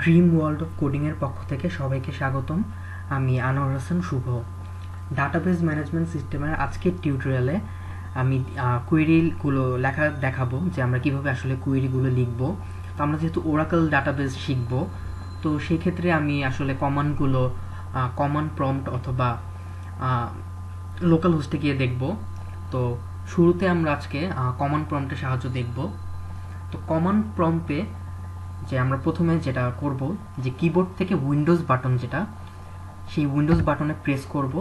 Dream world of কোডিংয়ের পক্ষ থেকে সবাইকে স্বাগতম। আমি আনোয়ার হোসেন, শুভ। ডাটাবেস ম্যানেজমেন্ট সিস্টেমের আজকের টিউটোরিয়ালে আমি কুয়েরিগুলো লেখা দেখাবো যে আমরা কীভাবে আসলে কুয়েরিগুলো লিখব। তো আমরা যেহেতু ওরাকল ডাটাবেস শিখব, তো সেই ক্ষেত্রে আমি আসলে কমান্ডগুলো কমন প্রম্পট অথবা লোকাল হোস্টে গিয়ে দেখব। তো শুরুতে আমরা আজকে কমন প্রম্পটের সাহায্য দেখব। তো কমন প্রম্পে যে আমরা প্রথমে যেটা করব, যে কিবোর্ড থেকে উইন্ডোজ বাটন যেটা, সেই উইন্ডোজ বাটনে প্রেস করব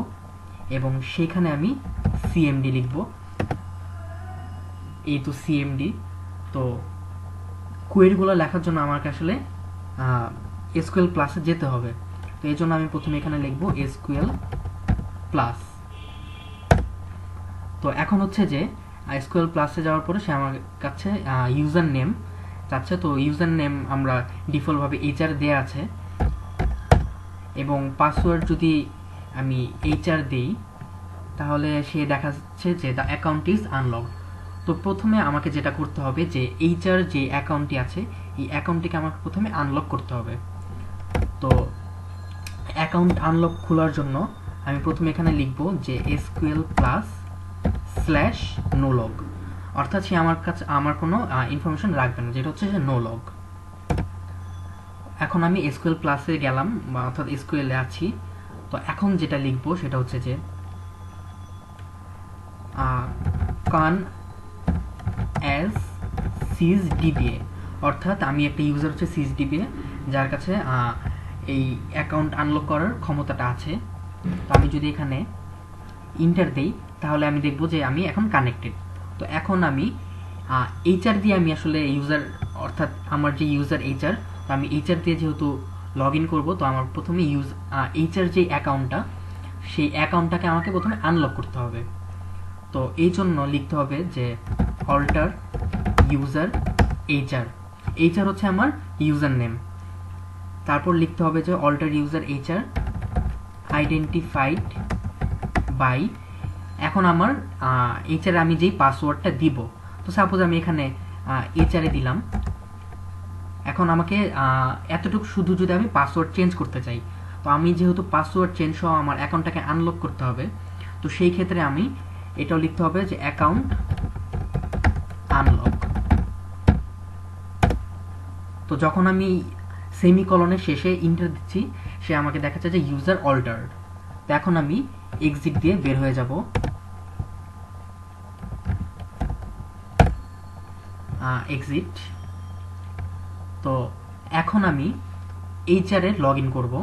এবং সেখানে আমি সিএমডি লিখব। এই তো সিএমডি তো কোয়েরিগুলো লেখার জন্য আমাকে আসলে এসকিউএল প্লাসে যেতে হবে। তো এই জন্য আমি প্রথমে এখানে লিখব এসকুয়েল প্লাস তো এখন হচ্ছে যে এসকিউএল প্লাসে যাওয়ার পরে সে আমার কাছে ইউজার নেম চাচ্ছে তো ইউজার নেম আমরা ডিফল্টভাবে এইচআর দেওয়া আছে। এবং পাসওয়ার্ড যদি আমি এইচআর দেই, তাহলে সে দেখাচ্ছে যে দ্য অ্যাকাউন্ট ইজ আনলক তো প্রথমে আমাকে যেটা করতে হবে যে এইচআর যে অ্যাকাউন্টটি আছে, এই অ্যাকাউন্টটিকে আমাকে প্রথমে আনলক করতে হবে। তো অ্যাকাউন্ট আনলক খোলার জন্য আমি প্রথমে এখানে লিখব যে এসকিউএল প্লাস স্ল্যাশ নোলগ অর্থাৎ সে আমার কাছে, আমার কোনো ইনফরমেশন রাখবে না, যেটা হচ্ছে নো লগ এখন আমি এসকিউএল প্লাসে গেলাম, বা অর্থাৎ এসকিউএলে আছি। তো এখন যেটা লিখব সেটা হচ্ছে যে কান অ্যাজ সিজ ডিবিএ অর্থাৎ আমি একটা ইউজার হচ্ছে সিজ ডিবিএ যার কাছে এই অ্যাকাউন্ট আনলক করার ক্ষমতাটা আছে। তো আমি যদি এখানে ইন্টার দিই, তাহলে আমি দেখব যে আমি এখন কানেক্টেড তো এখন আমি এইচআর দিয়ে আমি আসলে ইউজার অর্থাৎ আমার যে ইউজার এইচআর তো আমি এইচআর দিয়ে যেহেতু লগ ইন করব, তো আমার প্রথমে ইউজ এইচআর যে অ্যাকাউন্টটা সেই অ্যাকাউন্টটাকে আমাকে প্রথমে আনলক করতে হবে। তো এই জন্য লিখতে হবে যে অল্টার ইউজার এইচআর এইচআর হচ্ছে আমার ইউজার নেম তারপর লিখতে হবে যে alter user HR identified by এখন আমার এইচআর আমি যেই পাসওয়ার্ডটা দিব, তো সাপোজ আমি এখানে এইচআরে দিলাম, এখন আমাকে এতটুকু শুধু যদি আমি পাসওয়ার্ড চেঞ্জ করতে চাই, তো আমি যেহেতু পাসওয়ার্ড চেঞ্জ সহ আমার অ্যাকাউন্টটাকে আনলক করতে হবে, তো সেই ক্ষেত্রে আমি এটাও লিখতে হবে যে অ্যাকাউন্ট আনলক তো যখন আমি সেমি সেমিকলনের শেষে ইন্টার দিচ্ছি, সে আমাকে দেখাচ্ছে যে ইউজার অল্টার্ড তো এখন আমি এক্সিট দিয়ে বের হয়ে যাব। এক্সিট তো এখন আমি এইচআর লগ ইন করব।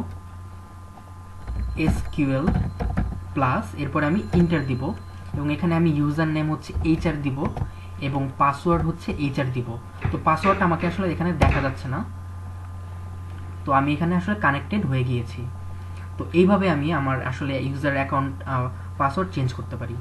এসকিউএল প্লাস এরপরে আমি ইন্টার দিব এবং এখানে আমি ইউজার নেম হচ্ছে এইচআর দিব এবং পাসওয়ার্ড হচ্ছে এইচআর দিব। তো পাসওয়ার্ডটা আমাকে আসলে এখানে দেখা যাচ্ছে না। তো আমি এখানে আসলে কানেক্টেড হয়ে গিয়েছি। তো এইভাবে আমি আমার আসলে ইউজার অ্যাকাউন্ট পাসওয়ার্ড চেঞ্জ করতে পারি।